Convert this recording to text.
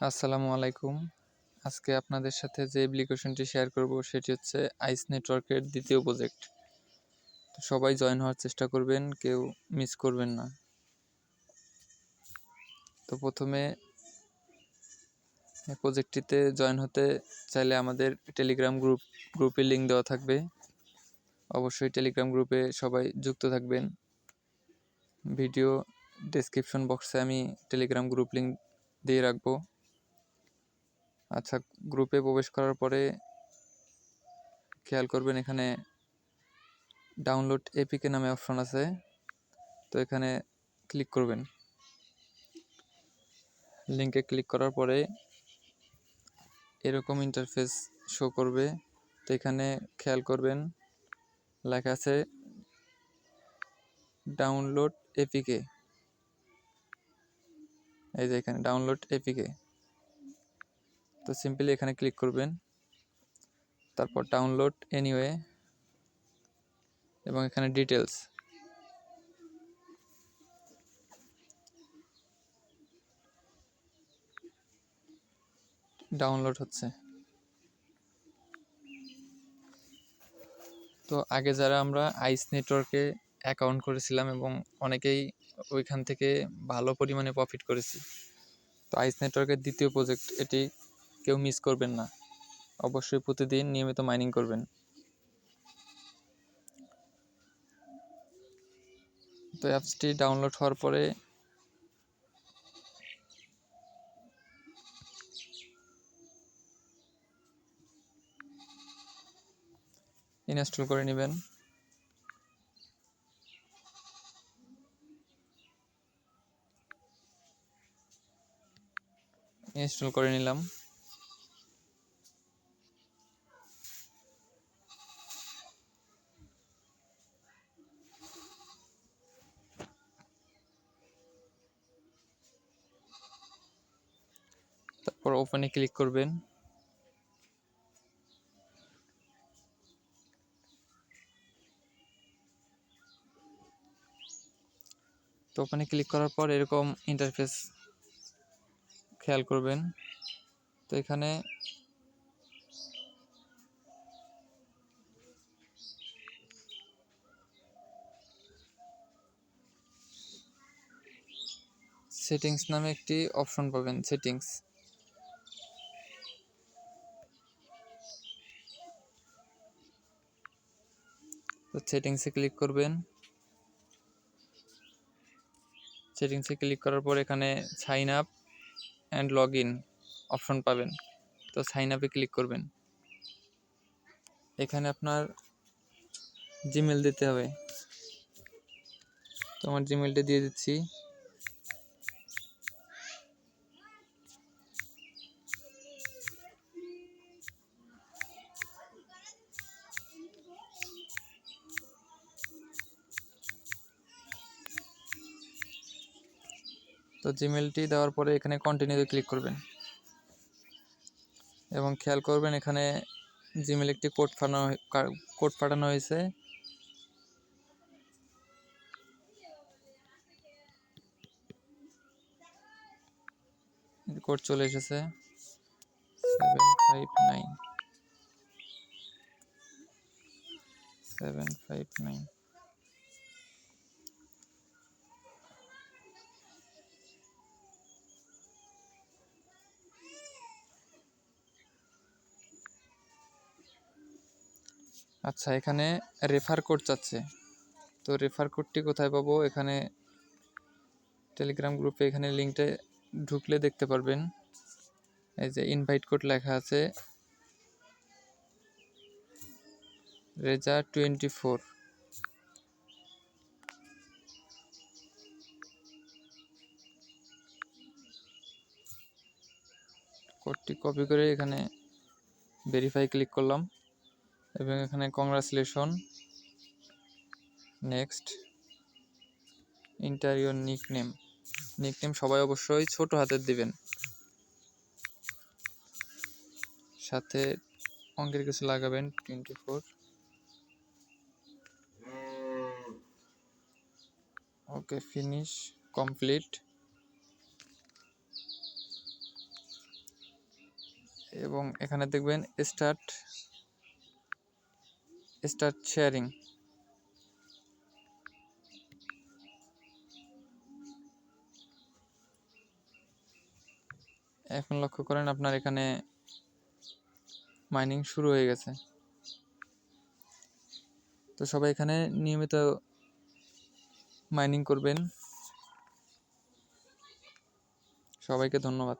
আসসালামু আলাইকুম। আজকে আপনাদের সাথে যে অ্যাপ্লিকেশনটি শেয়ার করব, সেটি হচ্ছে আইস নেটওয়ার্কের দ্বিতীয় প্রজেক্ট তো সবাই জয়েন হওয়ার চেষ্টা করবেন, কেউ মিস করবেন না। তো প্রথমে প্রজেক্টটিতে জয়েন হতে চাইলে আমাদের টেলিগ্রাম গ্রুপ গ্রুপে লিঙ্ক দেওয়া থাকবে। অবশ্যই টেলিগ্রাম গ্রুপে সবাই যুক্ত থাকবেন। ভিডিও ডেসক্রিপশন বক্সে আমি টেলিগ্রাম গ্রুপ লিঙ্ক দিয়ে রাখব। আচ্ছা গ্রুপে প্রবেশ করার পরে খেয়াল করবেন এখানে ডাউনলোড এপিকে নামে অপশন আছে। তো এখানে ক্লিক করবেন। লিঙ্কে ক্লিক করার পরে এরকম ইন্টারফেস শো করবে। তো এখানে খেয়াল করবেন, লেখা আছে ডাউনলোড এপিকে এই যে এখানে ডাউনলোড এপিকে তো সিম্পলি এখানে ক্লিক করবেন। তারপর ডাউনলোড এনিওয়ে এবং এখানে ডিটেলস ডাউনলোড হচ্ছে। তো আগে যারা আমরা আইস নেটওয়ার্কে অ্যাকাউন্ট করেছিলাম এবং অনেকেই ওইখান থেকে ভালো পরিমাণে প্রফিট করেছি, তো আইস নেটওয়ার্কের দ্বিতীয় প্রজেক্ট এটি কেউ মিস করবেন না। অবশ্যই প্রতিদিন নিয়মিত মাইনিং করবেন। তো অ্যাপসটি ডাউনলোড হওয়ার পরে ইনস্টল করে নেবেন। ইনস্টল করে নিলাম। তারপর ওপেনে ক্লিক করবেন। তো ওখানে ক্লিক করার পর এরকম ইন্টারফেস খেয়াল করবেন। তো এখানে সেটিংস নামে একটি অপশন পাবেন সেটিংস তো সেটিংসে ক্লিক করবেন। সেটিংসে ক্লিক করার পর এখানে sign up and log in option পাবেন। তো সাইন আপে ক্লিক করবেন। এখানে আপনার জিমেল দিতে হবে। তো আমার জিমেলটা দিয়ে দিচ্ছি। তো জিমেলটি দেওয়ার পরে এখানে কন্টিনিউতে ক্লিক করবেন। এবং খেয়াল করবেন এখানে জিমেল একটি কোড পাঠানো কোড পাঠানো হয়েছে। কোড চলে এসেছে। Seven five nine seven five nine আচ্ছা এখানে রেফার কোড চাচ্ছে। তো রেফার কোডটি কোথায় পাবো? এখানে টেলিগ্রাম গ্রুপে এখানে লিঙ্কটা ঢুকলে দেখতে পারবেন। এই যে ইনভাইট কোড লেখা আছে। রেজা টোয়েন্টি ফোর কোডটি কপি করে এখানে ভেরিফাই ক্লিক করলাম। এবং এখানে congratulation next enter your nickname nickname সবাই অবশ্যই ছোট হাতের দিবেন। সাথে অঙ্কের কিছু লাগাবেন twenty four okay finish complete এবং এখানে দেখবেন স্টার্ট স্টার্ট শেয়ারিং এখন লক্ষ্য করেন আপনার এখানে মাইনিং শুরু হয়ে গেছে। তো সবাই এখানে নিয়মিত মাইনিং করবেন। সবাইকে ধন্যবাদ।